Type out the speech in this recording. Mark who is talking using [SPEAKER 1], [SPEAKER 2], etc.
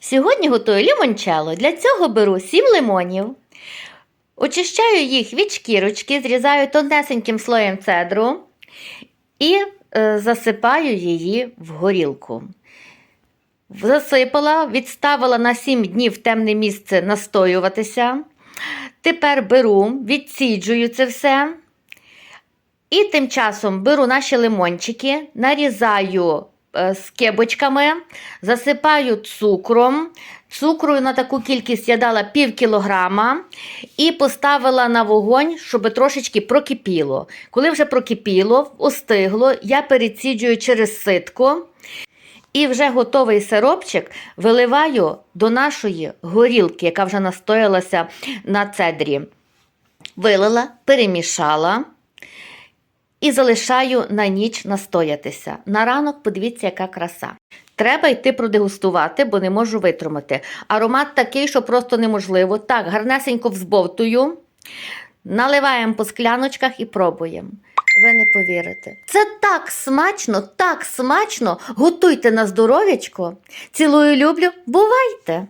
[SPEAKER 1] Сьогодні готую лімончелло. Для цього беру 7 лимонів. Очищаю їх від шкірочки, зрізаю тонесеньким слоєм цедру і е, засипаю її в горілку. Засипала, відставила на 7 днів темне місце настоюватися. Тепер беру, відсіджую це все. І тим часом беру наші лимончики, нарізаю е, скибочками, засипаю цукром. Цукру на таку кількість я дала пів кілограма і поставила на вогонь, щоб трошечки прокипіло. Коли вже прокипіло, остигло, я переціджую через ситко. І вже готовий сиропчик виливаю до нашої горілки, яка вже настоялася на цедрі. Вилила, перемішала і залишаю на ніч настоятися. На ранок подивіться, яка краса. Треба йти продегустувати, бо не можу витримати. Аромат такий, що просто неможливо. Так, гарнесенько взбовтую, наливаємо по скляночках і пробуємо. Ви не повірите. Це так смачно, так смачно. Готуйте на здоров'ячко. Цілую, люблю. Бувайте!